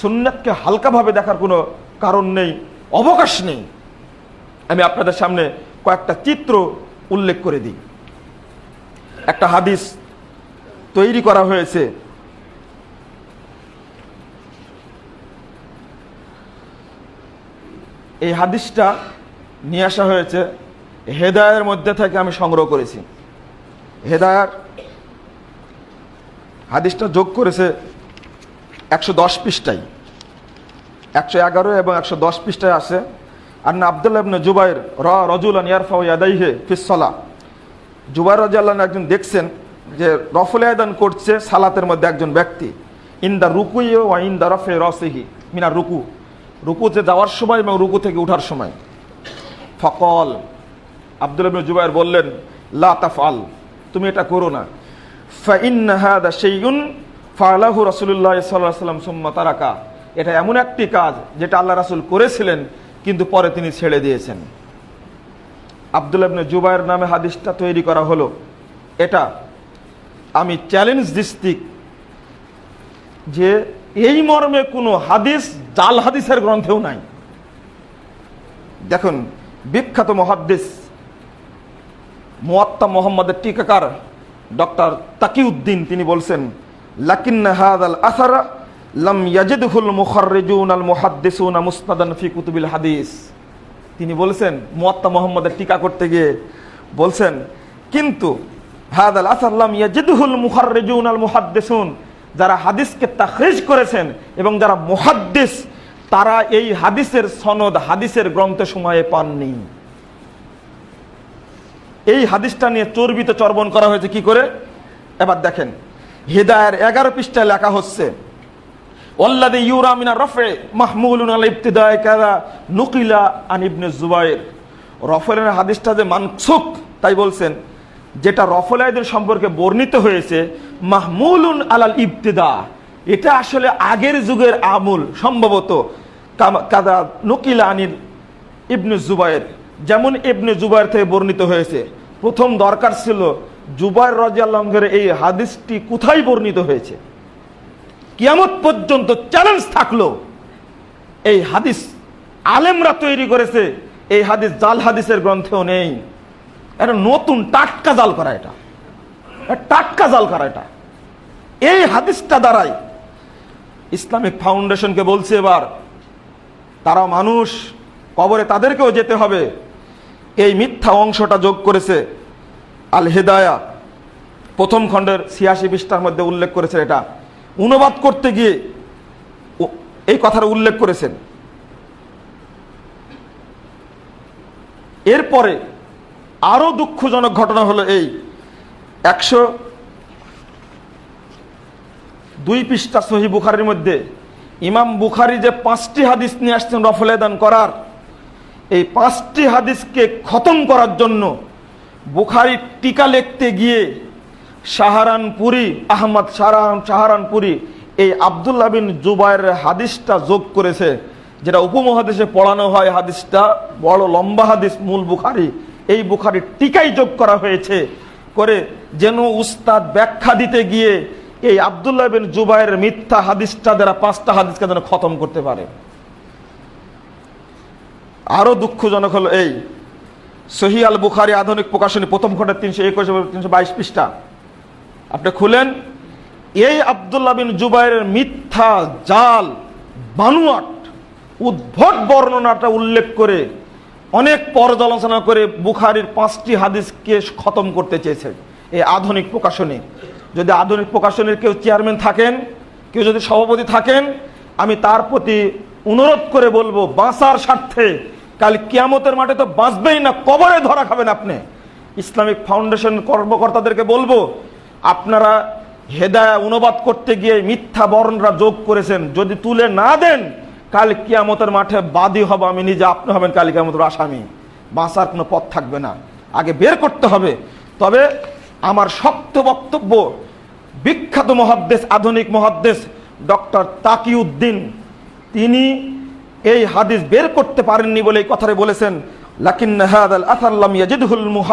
সুন্নাতকে হালকাভাবে দেখার কোনো কারণ নেই, অবকাশ নেই। আমি আপনাদের সামনে কয়েকটা চিত্র উল্লেখ করে দিই। একটা হাদিস তৈরি করা হয়েছে। এই হাদিসটা নিয়ে আসা হয়েছে, হেদায়ের মধ্যে থেকে আমি সংগ্রহ করেছি। হেদায়ার হাদিসটা যোগ করেছে একশো দশ পৃষ্ঠায়। একশো এগারো এবং একশো দশ পৃষ্ঠায় আছে আর না আবদুল্লাহ ইবনে জুবাইর র রজুলান ইয়ারফাউ ইয়াদাইহে ফিসলা জুবাইর রাজিয়াল্লাহ একজন দেখছেন যে রফল আয়দান করছে সালাতের মধ্যে একজন ব্যক্তি। ইন দা রুকুই ও ইন দা রফে রসিহি মিনা রুকু। রুকুতে যাওয়ার সময় এবং রুকু থেকে উঠার সময়। ফকল আব্দুল ইবনে জুবাইর বললেন, লা তাফআল, তুমি এটা করো না। ফাইন হাদা শাইউন ফালাহু আলাইহি ওয়াসাল্লাম সুম্মা তারাকা। এটা এমন একটি কাজ যেটা আল্লাহ রাসূল করেছিলেন, কিন্তু পরে তিনি ছেড়ে দিয়েছেন। আব্দুল ইবনে জুবাইর নামে হাদিসটা তৈরি করা হলো, এটা আমি চ্যালেঞ্জ দিস্তিক যে এই মর্মে কোনো হাদিস, জাল হাদিসের গ্রন্থেও নাই। দেখুন, বিখ্যাত মহাদ্দিস মোয়াত্তা মোহাম্মদের টিকাকার ডক্টর তাকিউদ্দিন তিনি বলছেন লাকিন্না হাদাল আসারা লাম ইয়াজিদহুল মুখাররিজুন আল মুহাদ্দিসুন মুস্তাদান ফি কুতুবিল হাদিস। তিনি বলছেন, মোয়াত্তা মোহাম্মদের টিকা করতে গিয়ে বলছেন, কিন্তু হাদাল আসার লাম ইয়াজিদহুল মুখাররিজুন আল মুহাদ্দিসুন, যারা হাদিসকে তাখরিজ করেছেন এবং যারা মুহাদ্দিস, তারা এই হাদিসের সনদ হাদিসের গ্রন্থ সময়ে পাননি। এই হাদিসটা নিয়ে চর্বিত চর্বণ করা হয়েছে কি করে? এবার দেখেন হৃদয়ের এগারো পৃষ্ঠায় লেখা হচ্ছে ওল্লাদি ইউরামিনা রফে মাহমুলুন আল ইবতিদায় কাদা নুকিলা আন ইবনে জুবাইর রফলের হাদিসটা যে মানসুক তাই বলছেন, যেটা রফলাইদের সম্পর্কে বর্ণিত হয়েছে, মাহমুলুন আলাল ইবতিদা। এটা আসলে আগের যুগের আমুল, সম্ভবত কাদা নকিলা আনিল ইবনে জুবাইর যেমন ইবনে জুবাইর থেকে বর্ণিত হয়েছে, প্রথম দরকার ছিল জুবাইর রাজিয়াল্লাহের এই হাদিসটি কোথায় বর্ণিত হয়েছে? কিয়ামত পর্যন্ত চ্যালেঞ্জ থাকল। এই হাদিস আলেমরা তৈরি করেছে, এই হাদিস জাল হাদিসের গ্রন্থেও নেই। এটা নতুন টাটকা জাল করা এটা। এটা টাটকা জাল করা এটা। এই হাদিসটা দ্বারাই ইসলামিক ফাউন্ডেশনকে বলছে এবার তারা মানুষ, কবরে তাদেরকেও যেতে হবে। এই মিথ্যা অংশটা যোগ করেছে। আল হেদায়া প্রথম খণ্ডের ছিয়াশি পৃষ্ঠার মধ্যে উল্লেখ করেছেন এটা। অনুবাদ করতে গিয়ে এই কথার উল্লেখ করেছেন। এরপরে আরও দুঃখজনক ঘটনা হলো এই। একশো দুই পৃষ্ঠা সহি বুখারির মধ্যে ইমাম বুখারি যে পাঁচটি হাদিস নিয়ে আসছেন রফলেদান করার, এই পাঁচটি হাদিসকে খতম করার জন্য বুখারি টিকা লিখতে গিয়ে সাহারানপুরি আহমদ সাহারান সাহারানপুরি এই আবদুল্লাহ বিন জুবাইয়ের হাদিসটা যোগ করেছে, যেটা উপমহাদেশে পড়ানো হয় হাদিসটা, বড় লম্বা হাদিস মূল বুখারি। এই বুখারি টিকাই যোগ করা হয়েছে করে যেন উস্তাদ ব্যাখ্যা দিতে গিয়ে এই আবদুল্লাহ বিন জুবাইয়ের মিথ্যা হাদিসটা দ্বারা পাঁচটা হাদিসকে যেন খতম করতে পারে। আরও দুঃখজনক হলো এই সহি আল বুখারি আধুনিক প্রকাশনী, প্রথম খণ্ডের তিনশো একুশ এবং তিনশো বাইশ পৃষ্ঠা। আপনি খুলেন, এই আবদুল্লাহ বিন জুবাইরের মিথ্যা জাল, বানুয়াট, উদ্ভট বর্ণনাটা উল্লেখ করে, অনেক পর্যালোচনা করে বুখারির পাঁচটি হাদিসকে খতম করতে চেয়েছে এই আধুনিক প্রকাশনী। যদি আধুনিক প্রকাশনীর কেউ চেয়ারম্যান থাকেন, কেউ যদি সভাপতি থাকেন, আমি তার প্রতি অনুরোধ করে বলব, বাঁচার স্বার্থে কাল কিয়ামতের মাঠে তো বাঁচবেই না, কবরে ধরা খাবেন আপনি। ইসলামিক ফাউন্ডেশন কর্মকর্তাদেরকে বলব, আপনারা হেদায়া অনুবাদ করতে গিয়ে মিথ্যা বর্ণরা যোগ করেছেন, যদি তুলে না দেন, কাল কিয়ামতের মাঠে বাদী হব আমি নিজে, আপনি হবেন কাল কিয়ামতের আসামি। বাঁচার কোনো পথ থাকবে না। আগে বের করতে হবে। তবে আমার শক্ত বক্তব্য, বিখ্যাত মহাদ্দেশ, আধুনিক মহাদ্দেশ, ডক্টর তাকিউদ্দিন, তিনি এই হাদিস বের করতে পারেননি বলে এই কথাটা বলেছেন। লাকিন হাদাল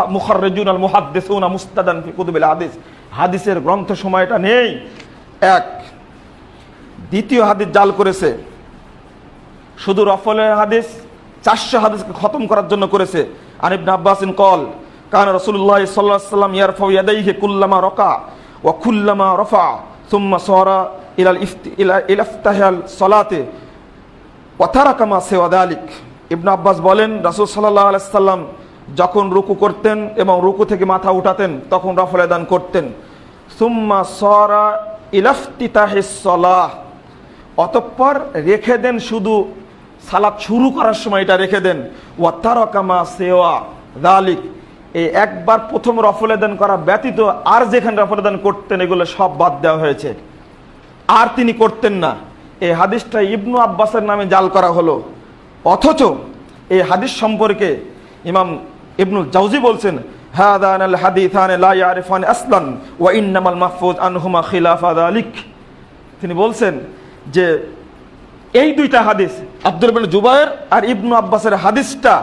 মুখাররিজুন আল মুস্তাদান ফি কুতুবিল হাদিস। হাদিসের গ্রন্থ সময়টা নেই। এক, দ্বিতীয় হাদিস জাল করেছে। শুধু রফলের হাদিস, চারশো হাদিসকে খতম করার জন্য করেছে। আনিবন আব্বাসিন কল, কান রসুল্লাহ সাল্লাহ সাল্লাম ইয়ারফাউ ইয়াদাইহি কুল্লামা রকা ওয়া কুল্লামা রফা, সুম্মা সরা ইফতি ইলা ইলাফতাহাল সলাতে ওয়াতারাকামা সেওয়াদ আলিক ইবনু আব্বাস বলেন, রাসূল সাল্লাল্লাহু আলাইহি সাল্লাম যখন রুকু করতেন এবং রুকু থেকে মাথা উঠাতেন, তখন রফল দান করতেন। সুম্মা সরা ইলাফতিতাহিস সলাহ। অতঃপর রেখে দেন শুধু সালাত শুরু করার সময় এটা রেখে দেন। ওয়াতারকামা সেওয়া দালিক। এই একবার প্রথম রফলেদান করা ব্যতীত আর যেখানে রফলেদান করতেন, এগুলো সব বাদ দেওয়া হয়েছে। আর তিনি করতেন না। এই হাদিসটা ইবনু আব্বাসের নামে জাল করা হলো। অথচ এই হাদিস সম্পর্কে ইমাম ইবনুল জাউজি বলছেন তিনি বলছেন যে এই দুইটা হাদিস, আব্দুল বিন জুবায়ের আর ইবনু আব্বাসের হাদিসটা,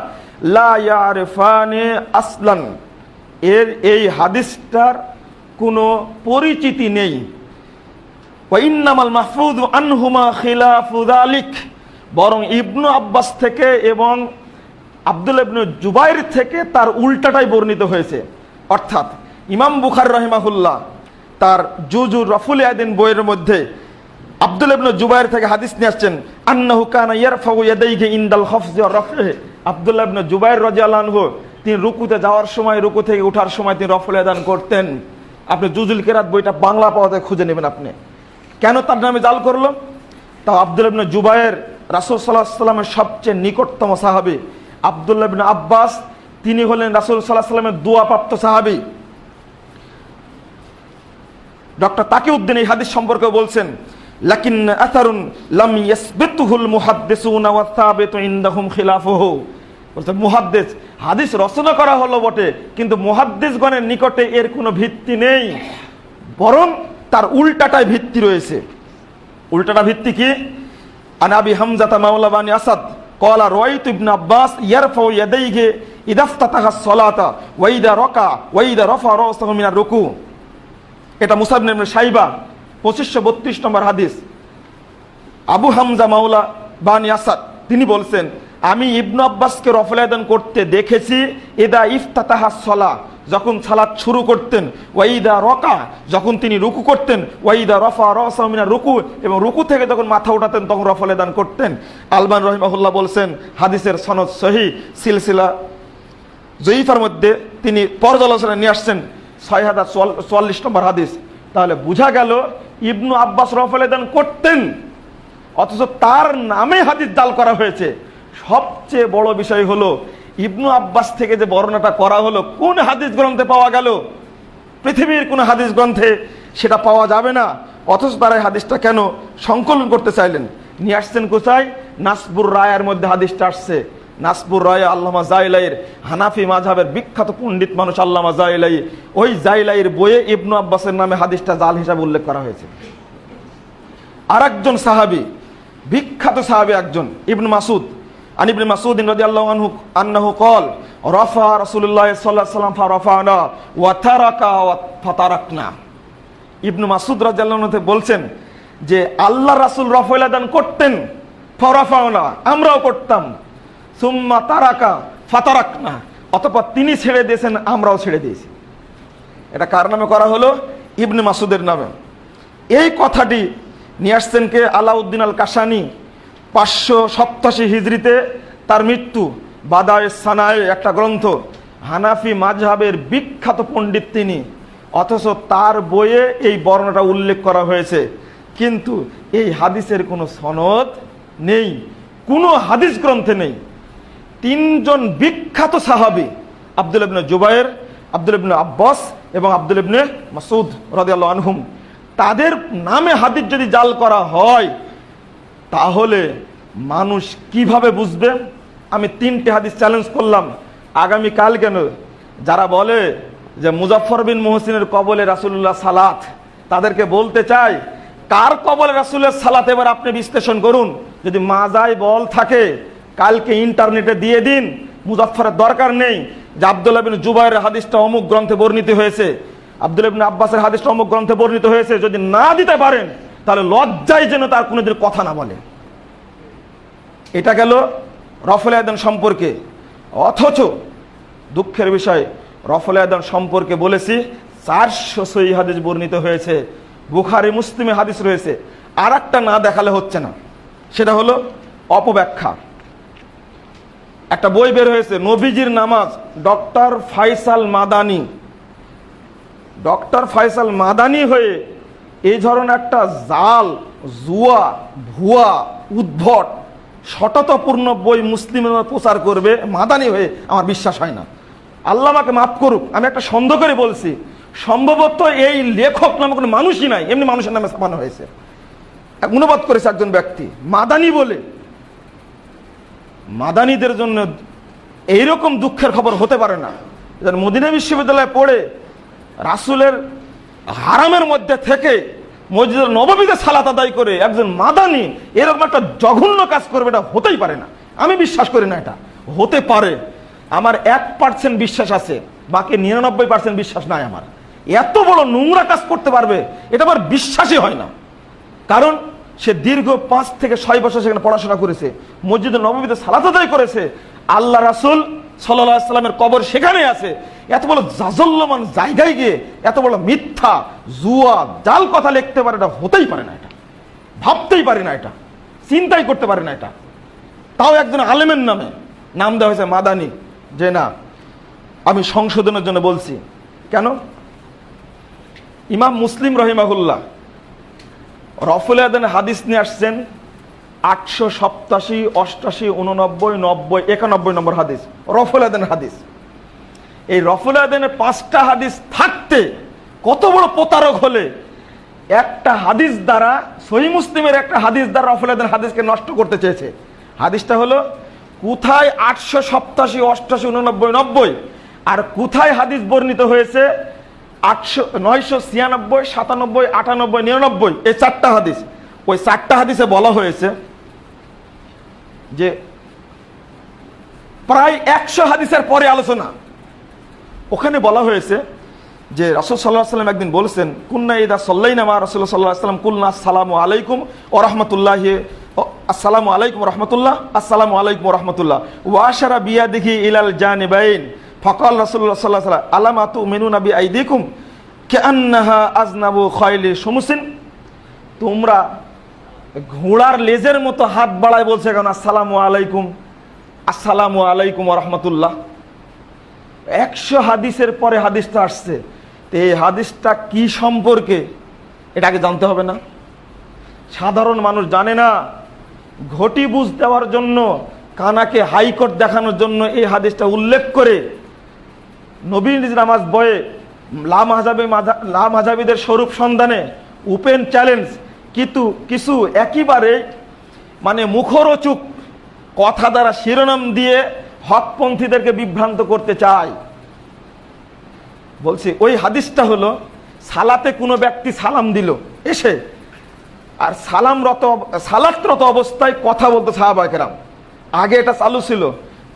লা আসলান। এর এই হাদিসটার কোনো পরিচিতি নেই। ওয়াইন্নামাল মাহফুজ আনহুমা খিলাফু যালিক। বরং ইবনু আব্বাস থেকে এবং আব্দুল ইবনু জুবাইর থেকে তার উল্টাটাই বর্ণিত হয়েছে। অর্থাৎ ইমাম বুখার রহিমাহুল্লাহ তার জুজুর রফুল আদিন বইয়ের মধ্যে আব্দুল ইবনু জুবাইর থেকে হাদিস নিয়ে আসছেন, আন্নাহু কানা ইয়ারফাউ ইয়াদাইহি ইনদাল খফজ ওয়া রাফহি আব্দুল্লাহ ইবনু জুবাইর রাদিয়াল্লাহু তিনি রুকুতে যাওয়ার সময়, রুকু থেকে ওঠার সময় তিনি রফুল আদান করতেন। আপনি জুজুল কেরাত বইটা বাংলা পাওয়াতে খুঁজে নেবেন আপনি। কেন তার নামে জাল করল? তা আব্দুল ইবনে জুবায়ের রাসূল আলাইহি সাল্লামের সবচেয়ে নিকটতম সাহাবী আব্দুল্লাহ আব্বাস, তিনি হলেন রাসূল আলাইহি সাল্লামের দোয়াপ্রাপ্ত সাহাবী। ডক্টর তাকিউদ্দিন এই হাদিস সম্পর্কে বলছেন লাকিন আসারুন লাম ইয়াসবিতুহুল মুহাদ্দিসুনা ওয়া সাবিতু ইনদাহুম খিলাফুহু। বলছেন, মুহাদ্দিস, হাদিস রচনা করা হলো বটে, কিন্তু মুহাদ্দিসগণের নিকটে এর কোনো ভিত্তি নেই। বরং তার উল্টাটায় ভিত্তি রয়েছে। উল্টাটা ভিত্তি কি? আনাবি হামজাতা মাওলা বানি আসাদ কলা রয়ত ইবনে আব্বাস ইয়ারফাউ ইয়াদাইহি ইদাফতাতাহা সলাতা ওয়াইদা রকা ওয়াইদা রফা রাসাহু মিনার রুকু। এটা মুসাব ইবনে সাইবা পঁচিশশো বত্রিশ নম্বর হাদিস। আবু হামজা মাওলা বানি আসাদ, তিনি বলছেন আমি ইবনু আব্বাসকে রফলায়দান করতে দেখেছি এদা ইফতাতাহা সলা, যখন সালাত শুরু করতেন ওয়াইদা রকা, যখন তিনি রুকু করতেন ওয়াইদা রফা রসামিনা রুকু, এবং রুকু থেকে যখন মাথা উঠাতেন, তখন রফলেদান করতেন। আলমান রহিমাহুল্লাহ বলছেন, হাদিসের সনদ সহি, সিলসিলা জয়ীফার মধ্যে তিনি পর্যালোচনা নিয়ে আসছেন, ছয় হাজার চুয়াল্লিশ নম্বর হাদিস। তাহলে বোঝা গেল, ইবনু আব্বাস রফলেদান করতেন, অথচ তার নামে হাদিস জাল করা হয়েছে। সবচেয়ে বড় বিষয় হলো, ইবনু আব্বাস থেকে যে বর্ণনাটা করা হলো, কোন হাদিস গ্রন্থে পাওয়া গেল? পৃথিবীর কোন হাদিস গ্রন্থে সেটা পাওয়া যাবে না। অথচ তারা হাদিসটা কেন সংকলন করতে চাইলেন? নিয়ে আসছেন কোথায়? নাসবুর রায়ের মধ্যে হাদিসটা আসছে। নাসবুর রায় আল্লামা জাইলাইয়ের হানাফি মাঝহাবের বিখ্যাত পণ্ডিত মানুষ আল্লামা জাইলাই। ওই জাইলাইয়ের বইয়ে ইবনু আব্বাসের নামে হাদিসটা জাল হিসাবে উল্লেখ করা হয়েছে। আরেকজন সাহাবী, বিখ্যাত সাহাবী একজন, ইবনু মাসুদ আন ইবনে মাসুদ রাদিয়াল্লাহু আনহু আন্নাহু কল রাফা রাসূলুল্লাহ সাল্লাল্লাহু আলাইহি ওয়াসাল্লাম ফারাফানা ওয়া তারাকা ওয়া ফাতারাকনা ইবনু মাসুদ আনহু বলছেন যে, আল্লাহ রাসূল রফল দান করতেন ফারাফানা আমরাও করতাম। সুম্মা তারাকা ফাতারাকনা, অতঃপর তিনি ছেড়ে দিয়েছেন, আমরাও ছেড়ে দিয়েছি। এটা কার নামে করা হলো? ইবনে মাসুদের নামে। এই কথাটি নিয়ে আসছেন কে? আলাউদ্দিন আল কাসানি পাঁচশো সপ্তাশি হিজড়িতে তার মৃত্যু বাদায় সানায় একটা গ্রন্থ। হানাফি মাঝহাবের বিখ্যাত পণ্ডিত তিনি। অথচ তার বইয়ে এই বর্ণটা উল্লেখ করা হয়েছে। কিন্তু এই হাদিসের কোনো সনদ নেই, কোনো হাদিস গ্রন্থে নেই। তিনজন বিখ্যাত সাহাবী, আব্দুল ইবনে জুবায়ের আব্দুল ইবনে আব্বাস এবং আব্দুল ইবনে মাসুদ রাদিয়াল্লাহু আনহুম, তাদের নামে হাদিস যদি জাল করা হয় তাহলে মানুষ কীভাবে বুঝবে? আমি তিনটে হাদিস চ্যালেঞ্জ করলাম। আগামী কাল কেন? যারা বলে যে মুজাফর বিন মোহসিনের কবলে রাসুল্লাহ সালাত, তাদেরকে বলতে চাই, কার কবলে রাসুলের সালাত এবার আপনি বিশ্লেষণ করুন? যদি মাজায় বল থাকে, কালকে ইন্টারনেটে দিয়ে দিন মুজাফরের দরকার নেই। যে আবদুল্লাহ বিন জুবাইরের হাদিসটা অমুক গ্রন্থে বর্ণিত হয়েছে আব্দুল ইবনে আব্বাসের হাদিসটা অমুক গ্রন্থে বর্ণিত হয়েছে, যদি না দিতে পারেন তাহলে লজ্জায় যেন তার কোনোদিন কথা না বলে। এটা গেল রফল আয়দান সম্পর্কে। অথচ দুঃখের বিষয়, রফল আয়দান সম্পর্কে বলেছি, চারশো সই হাদিস বর্ণিত হয়েছে, বুখারি, মুসলিমে হাদিস রয়েছে। আর একটা না দেখালে হচ্ছে না। সেটা হলো অপব্যাখ্যা। একটা বই বের হয়েছে, নবীজির নামাজ, ডক্টর ফাইসাল মাদানি। ডক্টর ফাইসাল মাদানি হয়ে এই ধরনের একটা জাল, জুয়া, ভুয়া, উদ্ভট, সততাপূর্ণ বই মুসলিমের প্রচার করবে, মাদানি হয়ে আমার বিশ্বাস হয় না। আল্লাহ আমাকে মাফ করুক, আমি একটা সন্দেহ করে বলছি। সম্ভবত এই লেখক নামে কোনো মানুষই নাই, এমনি মানুষের নামে ছাপানো হয়েছে। অনুবাদ করেছে একজন ব্যক্তি, মাদানি বলে। মাদানিদের জন্য এইরকম দুঃখের খবর হতে পারে না। মদিনা বিশ্ববিদ্যালয়ে পড়ে রাসুলের হারামের মধ্যে থেকে মসজিদের নবমীতে সালাত আদায় করে একজন মাদানি এরকম একটা জঘন্য কাজ করবে, এটা হতেই পারে না। আমি বিশ্বাস করি না এটা। হতে পারে। আমার এক পার্সেন্ট বিশ্বাস আছে, বাকি নিরানব্বই পার্সেন্ট বিশ্বাস নাই আমার। এত বড় নোংরা কাজ করতে পারবে, এটা আমার বিশ্বাসই হয় না। কারণ সে দীর্ঘ পাঁচ থেকে ছয় বছর সেখানে পড়াশোনা করেছে, মসজিদের নবমীতে সালাত আদায় করেছে, আল্লাহ রাসুল সাল্লাহ সাল্লামের কবর সেখানে আছে। এত বড় জাজল্যমান জায়গায় গিয়ে এত বড় মিথ্যা, জুয়া, জাল কথা লিখতে পারে এটা হতেই পারে না এটা। ভাবতেই পারে না এটা। চিন্তাই করতে পারে না এটা। তাও একজন আলেমের নামে। নাম দেওয়া হয়েছে মাদানি। যে না, আমি সংশোধনের জন্য বলছি। কেন? ইমাম মুসলিম রহিমাহুল্লাহ রফুল হাদিস নিয়ে আসছেন। আটশো সপ্তাশি, অষ্টাশি উননব্বই নব্বই, একানব্বই নম্বর হাদিস। রফুল আদান হাদিস। এই রফুল আদানের পাঁচটা হাদিস থাকতে কত বড় প্রতারক হলে একটা হাদিস দ্বারা, সহি মুসলিমের একটা হাদিস দ্বারা রফুল আদান হাদিসকে নষ্ট করতে চেয়েছে। হাদিসটা হলো, কোথায় আটশো সপ্তাশি, অষ্টাশি উননব্বই নব্বই, আর কোথায় হাদিস বর্ণিত হয়েছে আটশো, নয়শো ছিয়ানব্বই, সাতানব্বই, আটানব্বই, নিরানব্বই, এই চারটা হাদিস। ওই চারটা হাদিসে বলা হয়েছে যে প্রায় একশো হাদিসের পরে আলোচনা। ওখানে বলা হয়েছে যে রসুল সাল্লাহ সাল্লাম একদিন বলেছেন, কুন্না ইদা সাল্লাই নামা রসুল্লাহ সাল্লাহ সাল্লাম কুল্না আসসালামু আলাইকুম ও রহমতুল্লাহ আসসালামু আলাইকুম রহমতুল্লাহ, আসসালামু আলাইকুম রহমতুল্লাহ ওয়াশারা বিয়া দেখি ইলাল জানিবাইন। ফকাল রসুল্লাহ সাল্লাহ সাল্লাম আলামাতু মেনু নাবি আই আইদিকুম কে আন্নাহা আজনাবু খয়লি সমুসিন তোমরা ঘোড়ার লেজের মতো হাত বাড়ায় বলছে কেন, আসসালামু আলাইকুম। আসসালামু আলাইকুম রহমতুল্লাহ। একশো হাদিসের পরে হাদিসটা আসছে। তো এই হাদিসটা কি সম্পর্কে এটাকে জানতে হবে না। সাধারণ মানুষ জানে না। ঘটি বুঝ দেওয়ার জন্য, কানাকে হাইকোর্ট দেখানোর জন্য এই হাদিসটা উল্লেখ করে নবীন নামাজ বয়ে লাম হাজাবি লাম হাজাবিদের স্বরূপ সন্ধানে ওপেন চ্যালেঞ্জ কিন্তু কিছু একেবারে মানে মুখরোচক কথা দ্বারা শিরোনাম দিয়ে হকপন্থীদেরকে বিভ্রান্ত করতে চায়। বলছি, ওই হাদিসটা হলো, সালাতে কোনো ব্যক্তি সালাম দিল, এসে আর সালামরত সালাতরত অবস্থায় কথা বলতো সাহাবাকেরাম আগে এটা চালু ছিল,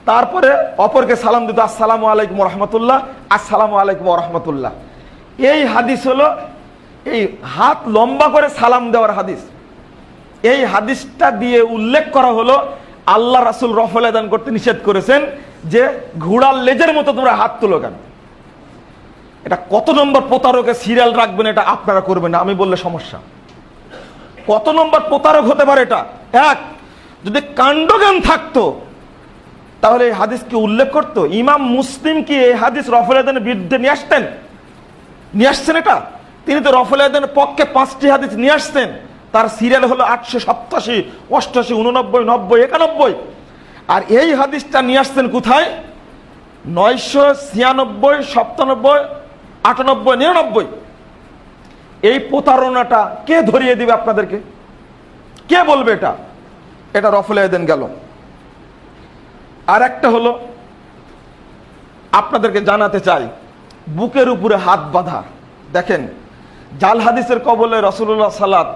তারপরে অপরকে সালাম দিত, আসসালামু আলাইকুম রহমতুল্লাহ, আসসালামু আলাইকুম রহমতুল্লাহ। এই হাদিস হলো এই হাত লম্বা করে সালাম দেওয়ার হাদিস। এই হাদিসটা দিয়ে উল্লেখ করা হলো, আল্লাহ রাসুল রফল দান করতে নিষেধ করেছেন যে ঘোড়ার লেজের মতো তোমরা হাত তুলো কেন? এটা কত নম্বর প্রতারকের সিরিয়াল রাখবেন এটা আপনারা করবেন না, আমি বললে সমস্যা। কত নম্বর প্রতারক হতে পারে এটা? এক, যদি কাণ্ডজ্ঞান থাকতো, তাহলে এই হাদিসকে উল্লেখ করতো? ইমাম মুসলিম কি এই হাদিস রফল আদানের বিরুদ্ধে নিয়ে আসতেন? নিয়ে আসছেন এটা? তিনি তো রফল আদানের পক্ষে পাঁচটি হাদিস নিয়ে আসতেন তার সিরিয়াল হলো আটশো সপ্তাশি, অষ্টাশি, উননব্বই, নব্বই, একানব্বই। আর এই হাদিসটা নিয়ে আসতেন কোথায়? নয়শো ছিয়ানব্বই, সপ্তানব্বই, আটানব্বই, নিরানব্বই। এই প্রতারণাটা কে ধরিয়ে দিবে আপনাদেরকে? কে বলবে এটা? এটা রফল আয়দেন গেল। আর একটা হলো, আপনাদেরকে জানাতে চাই, বুকের উপরে হাত বাঁধা। দেখেন জাল হাদিসের কবলে রসুল্লাহ সালাত,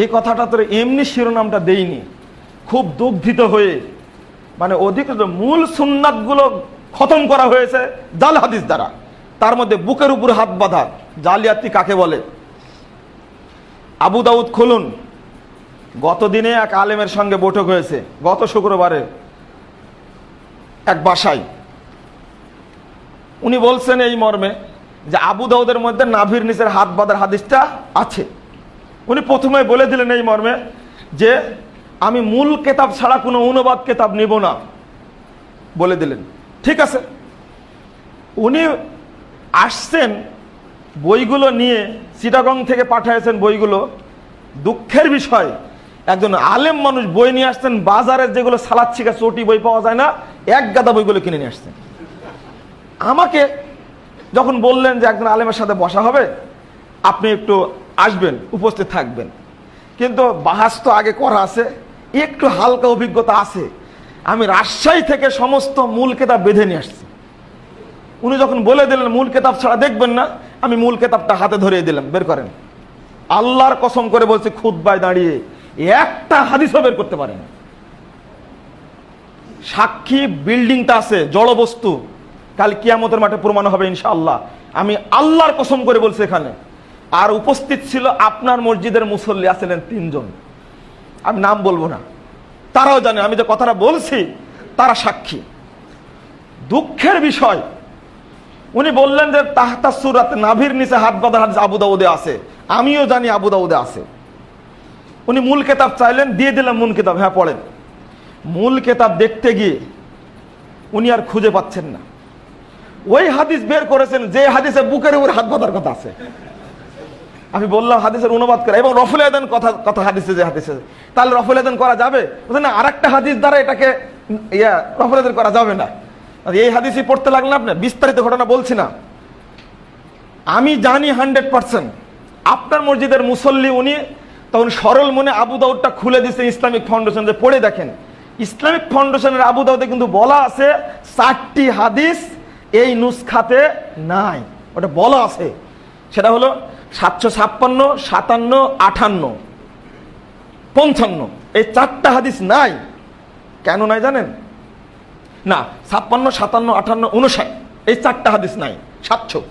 এই কথাটা তোর এমনি শিরোনামটা দেইনি। খুব দুঃখিত হয়ে মানে অধিক মূল সুন্নাতগুলো খতম করা হয়েছে জাল হাদিস দ্বারা। তার মধ্যে বুকের উপর হাত বাঁধা, জালিয়াতি কাকে বলে? আবু দাউদ খুলুন গত দিনে এক আলেমের সঙ্গে বৈঠক হয়েছে, গত শুক্রবারে এক বাসায়। উনি বলছেন এই মর্মে যে আবু দাউদের মধ্যে নাভির নিচের হাত বাঁধার হাদিসটা আছে। উনি প্রথমে বলে দিলেন এই মর্মে যে, আমি মূল কেতাব ছাড়া কোনো অনুবাদ কেতাব নিব না। বলে দিলেন। ঠিক আছে। উনি আসছেন বইগুলো নিয়ে, চিটাগং থেকে পাঠিয়েছেন বইগুলো। দুঃখের বিষয়, একজন আলেম মানুষ বই নিয়ে আসছেন, বাজারের যেগুলো সালাদ ছিকা চটি বই পাওয়া যায় না, এক গাদা বইগুলো কিনে নিয়ে আসছেন। আমাকে যখন বললেন যে একজন আলেমের সাথে বসা হবে, আপনি একটু আসবেন, উপস্থিত থাকবেন। কিন্তু বাহাস তো আগে করা আছে, একটু হালকা অভিজ্ঞতা আছে। আমি রাজশাহী থেকে সমস্ত মূল কেতাব বেঁধে নিয়ে আসছি। উনি যখন বলে দিলেন, মূল কেতাব ছাড়া দেখবেন না, আমি মূল কেতাবটা হাতে ধরিয়ে দিলাম, বের করেন। আল্লাহর কসম করে বলছে খুদ্বায় দাঁড়িয়ে একটা হাদিসও বের করতে পারেন। সাক্ষী, বিল্ডিংটা আছে, জড়বস্তু কাল কিয়ামতের মাঠে প্রমাণ হবে ইনশাআল্লাহ। আমি আল্লাহর কসম করে বলছি এখানে, আর উপস্থিত ছিল আপনার মসজিদের মুসল্লি আছিলেন তিনজন। আমি নাম বলব না। তারাও জানে, আমি যে কথাটা বলছি, তারা সাক্ষী। দুঃখের বিষয়, উনি বললেন যে তাহতা সুরাত নাভির নিচে হাত বাঁধার হাদিস আবু দাউদে আছে। আমিও জানি আবু দাউদে আছে। উনি মূল কেতাব চাইলেন, দিয়ে দিলাম মূল কেতাব হ্যাঁ পড়েন। মূল কেতাব দেখতে গিয়ে উনি আর খুঁজে পাচ্ছেন না। ওই হাদিস বের করেছেন যে হাদিসে বুকের উপর হাত বাঁধার কথা আছে। আমি বললাম, হাদিসের অনুবাদ করে। এবং রফুল আয়দান কথা কথা হাদিসে, যে হাদিসে। তাহলে রফুল আয়দান করা যাবে? না আর একটা হাদিস দ্বারা এটাকে ইয়া, রফুল আয়দান করা যাবে না। আর এই হাদিসই পড়তে লাগলেন আপনি? বিস্তারিত ঘটনা বলছি না। আমি জানি হান্ড্রেড পার্সেন্ট। আপনার মসজিদের মুসল্লি, উনি তখন সরল মনে আবু দাউদটা খুলে দিচ্ছে ইসলামিক ফাউন্ডেশন। যে পড়ে দেখেন, ইসলামিক ফাউন্ডেশনের আবু দাউদে কিন্তু বলা আছে, চারটি হাদিস এই নুসখাতে নাই। ওটা বলা আছে। সেটা হলো সাতশো ছাপ্পান্ন, সাতান্ন আটান্ন পঞ্চান্ন। এই চারটা হাদিস নাই। কেন নাই জানেন? না, ছাপ্পান্ন, সাতান্ন, আঠান্ন উনষাট এই চারটা হাদিস নাই, সাতশো।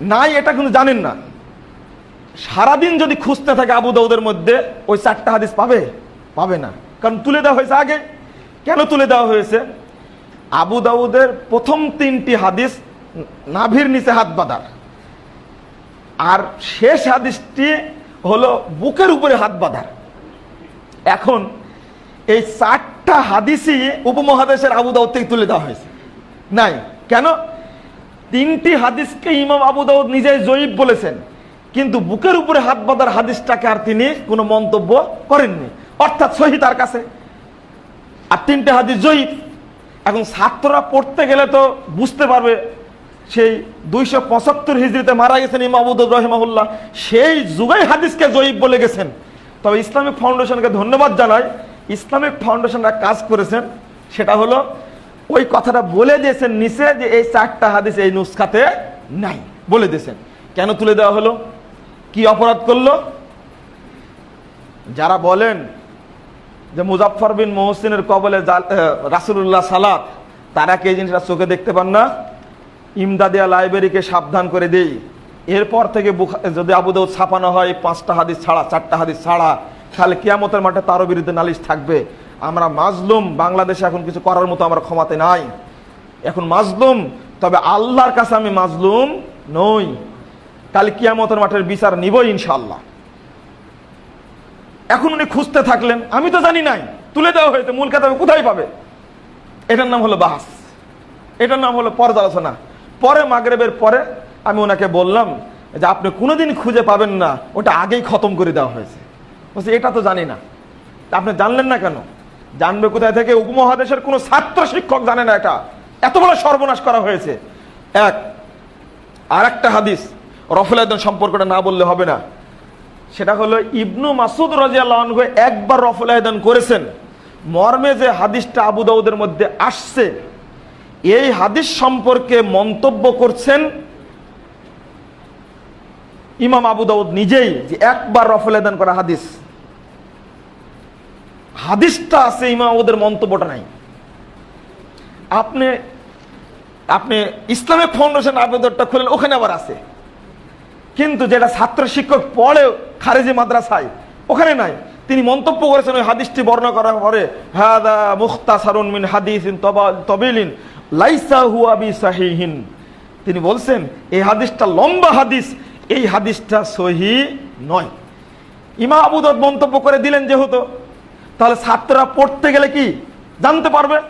নাই এটা কিন্তু জানেন না। সারাদিন যদি খুঁজতে থাকে আবু দাউদের মধ্যে, ওই চারটা হাদিস পাবে? পাবে না। কারণ তুলে দেওয়া হয়েছে আগে। কেন তুলে দেওয়া হয়েছে? আবু দাউদের প্রথম তিনটি হাদিস নাভির নিচে হাত বাঁধার। আর শেষ হাদিসটি হলো বুকের উপরে হাত বাঁধার। এখন এই চারটা হাদিসই উপমহাদেশের আবু দাউদ থেকে তুলে দেওয়া হয়েছে। নাই, কেন? তিনটি হাদিসকে ইমাম আবু দাউদ নিজেই জয়ীব বলেছেন, কিন্তু বুকের উপরে হাত বাঁধার হাদিসটাকে আর তিনি কোনো মন্তব্য করেননি। অর্থাৎ সহি তার কাছে। আর তিনটে হাদিস জয়ীব। এখন ছাত্ররা পড়তে গেলে তো বুঝতে পারবে, সেই দুইশো পঁচাত্তর হিজড়িতে মারা গেছেন আবু রহিমাহুল্লাহ, সেই যুগাই হাদিসকে জয়ীব বলে গেছেন। তবে ইসলামিক ফাউন্ডেশনকে ধন্যবাদ জানাই, ইসলামিক ফাউন্ডেশনরা কাজ করেছেন, সেটা হলো ওই কথাটা বলে দিয়েছেন নিচে যে এই চারটা হাদিস এই নুসখাতে নাই, বলে দিয়েছেন। কেন তুলে দেওয়া হলো? কি অপরাধ করল? যারা বলেন যে মুজাফর বিন মোহসিনের কবলে রাসুল্লাহ সালাত, তারা কি জিনিসটা চোখে দেখতে পান না? ইমদাদিয়া লাইব্রেরিকে সাবধান করে দেই। এরপর থেকে যদি আবুদাউদ ছাপানো হয়, পাঁচটা হাদিস ছাড়া, চারটা হাদিস ছাড়া, তাহলে কিয়ামতের মাঠে তারও বিরুদ্ধে নালিশ থাকবে। আমরা মাজলুম, বাংলাদেশে এখন কিছু করার মতো আমরা ক্ষমাতে নাই। এখন মাজলুম, তবে আল্লাহর কাছে আমি মাজলুম নই। কাল কিয়ামতের মাঠের বিচার নিবই ইনশাআল্লাহ। এখন উনি খুঁজতে থাকলেন। আমি তো জানি নাই। তুলে দেওয়া হয়েছে, মূল কেতাবে কোথায় পাবে? এটার নাম হলো বাহাস। এটার নাম হলো পর্যালোচনা পরে মাগরেবের পরে আমি ওনাকে বললাম যে, আপনি কোনোদিন খুঁজে পাবেন না। ওটা আগেই খতম করে দেওয়া হয়েছে। বলছে, এটা তো জানি না। আপনি জানলেন না কেন? জানবে কোথায় থেকে? উপমহাদেশের কোনো ছাত্র শিক্ষক জানে না এটা। এত বড় সর্বনাশ করা হয়েছে। এক আর একটা হাদিস। রফুল সম্পর্কটা না বললে হবে না। সেটা হলো ইবনু মাসুদ রাজিয়াল্লাহ আনহু একবার রফুল আয়দান করেছেন। মর্মে যে হাদিসটা আবু দাউদের মধ্যে আসছে, এই হাদিস সম্পর্কে মন্তব্য করছেন ইমাম আবু দাউদ নিজেই যে একবার রফুল আয়দান করা হাদিস। হাদিসটা আছে ইমাম ওদের মন্তব্যটা নাই। আপনি আপনি ইসলামিক ফাউন্ডেশন আবেদনটা খুলেন, ওখানে আবার আছে। কিন্তু যেটা ছাত্র শিক্ষক পড়েও খারেজি মাদ্রাসায়। ওখানে নাই। তিনি মন্তব্য করেছেন ওই হাদিসটি বর্ণনা করার পরে, হাদা মুখতাসারুন মিন হাদিসিন তবা- তবিলিন লাইসা হুয়া বি সাহিহিন। তিনি বলছেন, এই হাদিসটা লম্বা হাদিস, এই হাদিসটা সহি নয়। ইমা আবু দাউদ মন্তব্য করে দিলেন যেহেতু, তাহলে ছাত্ররা পড়তে গেলে কি জানতে পারবে?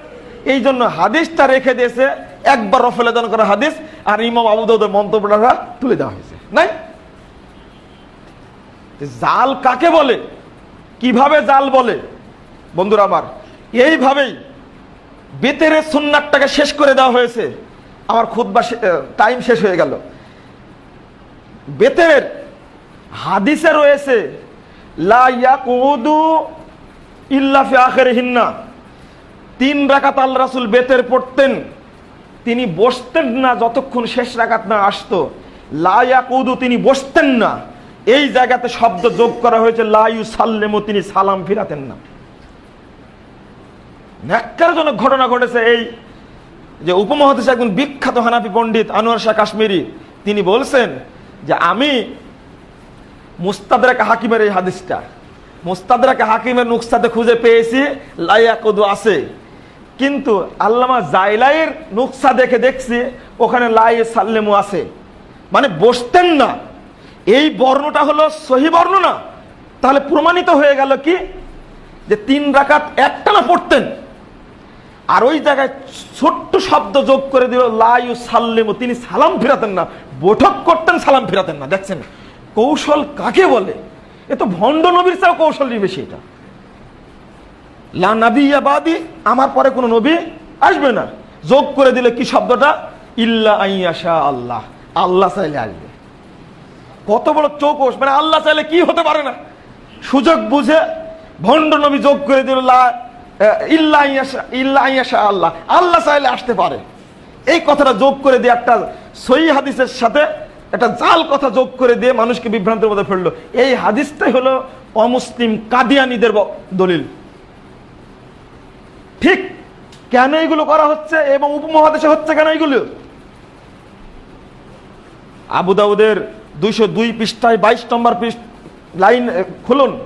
এই জন্য হাদিসটা রেখে দিয়েছে, একবার রফেলেদন করা হাদিস, আর ইমাম আবু দাউদের মন্তব্যটা তুলে দেওয়া হয়েছে। নাই? জাল কাকে বলে? কীভাবে জাল বলে? বন্ধুরা আমার, এইভাবেই বেতেরের সুন্নাতটাকে শেষ করে দেওয়া হয়েছে। আমার খুদ্া টাইম শেষ হয়ে গেল। বেতের হাদিসে রয়েছে আখিরিহিন্না। তিন রাকাত আল রাসুল বেতের পড়তেন, তিনি বসতেন না যতক্ষণ শেষ রাকাত না আসতো। লা কৌদু তিনি বসতেন না। এই জায়গাতে শব্দ যোগ করা হয়েছে, লা ইউসাল্লিমু তিনি সালাম ফিরাতেন না। ন্যাক্কারজনক ঘটনা ঘটেছে এই যে উপমহাদেশে একজন বিখ্যাত হানাফি পণ্ডিত আনোয়ার শাহ কাশ্মীরি, তিনি বলছেন যে, আমি মুস্তাদরাকে হাকিমের এই হাদিসটা, মুস্তাদরাকে হাকিমের নুকসাতে খুঁজে পেয়েছি লাইয়া কদু আছে। কিন্তু আল্লামা জাইলাইয়ের নুকসা দেখে দেখছি, ওখানে লাই সাল্লেমু আছে। মানে বসতেন না। এই বর্ণটা হলো সহি বর্ণ না। তাহলে প্রমাণিত হয়ে গেল কি? যে তিন রাকাত একটানা পড়তেন। আর ওই জায়গায় ছোট্ট শব্দ যোগ করে দিল লাইউ সাল্লেমু তিনি সালাম ফিরাতেন না, বৈঠক করতেন, সালাম ফিরাতেন না। দেখছেন, কৌশল কাকে বলে? এ তো ভণ্ড নবীর চেয়েও কৌশলই বেশি এটা। লা নাবিয়াবাদি আমার পরে কোনো নবী আসবে না। যোগ করে দিলে কি শব্দটা? ইল্লা আইয়াশা আল্লাহ। আল্লাহ চাইলে আসবে। কত বড় চৌকস মানে আল্লাহ চাইলে কি হতে পারে না। সুযোগ বুঝে ভণ্ড নবী যোগ করে দিল ইল্লা আল্লাহ। আল্লাহ চাইলে আসতে পারে। এই কথাটা যোগ করে দিয়ে একটা সই হাদিসের সাথে একটা জাল কথা যোগ করে দিয়ে মানুষকে বিভ্রান্তের মধ্যে ফেলল। এই হাদিসটাই হলো অমুসলিম কাদিয়ানিদের দলিল। ঠিক কেন এগুলো করা হচ্ছে এবং উপমহাদেশে হচ্ছে কেন এগুলো? আবু দাউদের দুইশো দুই পৃষ্ঠায় বাইশ নম্বর লাইন খুলুন।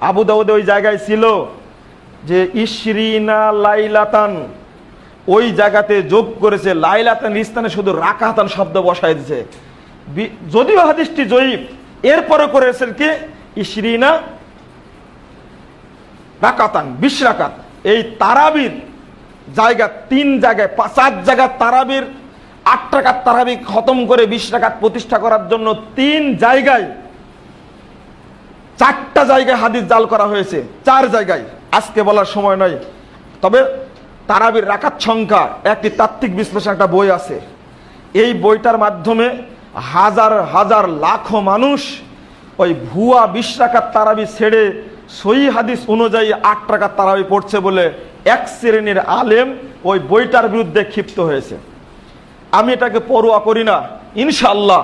আবু দাউদে ওই জায়গায় ছিল যে, ইশরিনা লাইলাতান, ওই জায়গাতে যোগ করেছে। লাইলাতান স্থানে শুধু রাকাতান শব্দ বসায় দিছে। যদিও হাদিসটি জয়ীফ, এরপরে করেছেন কি? ইশরিনা রাকাতান, বিশ রাকাত। এই তারাবির জায়গা, তিন জায়গায়, পা- চার জায়গার তারাবির আট টাকার তারাবি খতম করে বিশ টাকার প্রতিষ্ঠা করার জন্য তিন জায়গায়, চারটা জায়গায় হাদিস জাল করা হয়েছে। চার জায়গায়। আজকে বলার সময় নয় তবে তারাবির রাখার সংখ্যা, একটি তাত্ত্বিক বিশ্লেষণ, একটা বই আছে। এই বইটার মাধ্যমে হাজার হাজার, লাখো মানুষ ওই ভুয়া বিশ টাকার তারাবি ছেড়ে সই হাদিস অনুযায়ী আট টাকার তারাবি পড়ছে বলে এক শ্রেণির আলেম ওই বইটার বিরুদ্ধে ক্ষিপ্ত হয়েছে। আমি এটাকে পরোয়া করি না। ইনশাল্লাহ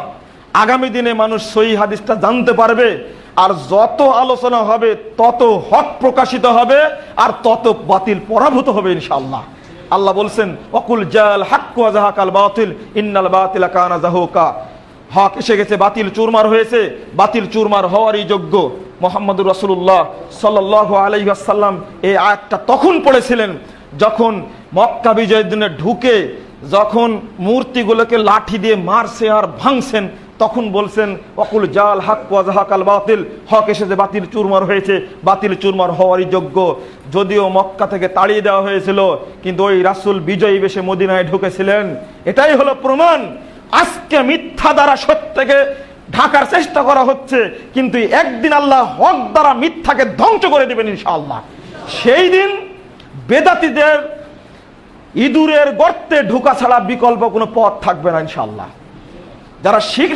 আগামী দিনে মানুষ সই হাদিসটা জানতে পারবে আর যত আলোচনা হবে, তত হক প্রকাশিত হবে আর তত বাতিল পরাভূত হবে ইনশাল্লাহ আল্লাহ বলছেন, অকুল জাল হাক্কু জাহাকাল বাতিল, ইন্নাল বাতিলা কানা জাহুকা। হক এসে গেছে, বাতিল চুরমার হয়েছে, বাতিল চুরমার হওয়ারই যোগ্য। মোহাম্মদুর রসুল্লাহ সাল্লাহ আলাইসাল্লাম এই আয়াতটা তখন পড়েছিলেন, যখন মক্কা বিজয়ের দিনে ঢুকে যখন মূর্তিগুলোকে লাঠি দিয়ে মারছে আর ভাঙছেন, তখন বলছেন, অকুল জাল হাক ওয়াজাহাকাল বাতিল। হক এসে যে বাতিল চুরমার হয়েছে, বাতিল চুরমার হওয়ারই যোগ্য। যদিও মক্কা থেকে তাড়িয়ে দেওয়া হয়েছিল, কিন্তু ওই রাসূল বিজয়ী বেশে মদিনায় ঢুকেছিলেন। এটাই হলো প্রমাণ। আজকে মিথ্যা দ্বারা সত্যকে ঢাকার চেষ্টা করা হচ্ছে, কিন্তু একদিন আল্লাহ হক দ্বারা মিথ্যাকে ধ্বংস করে দেবেন ইনশাআল্লাহ। সেই দিন বেদাতীদের ইঁদুরের গর্তে ঢোকা ছাড়া বিকল্প কোনো পথ থাকবে না ইনশাল্লাহ যারা শিখ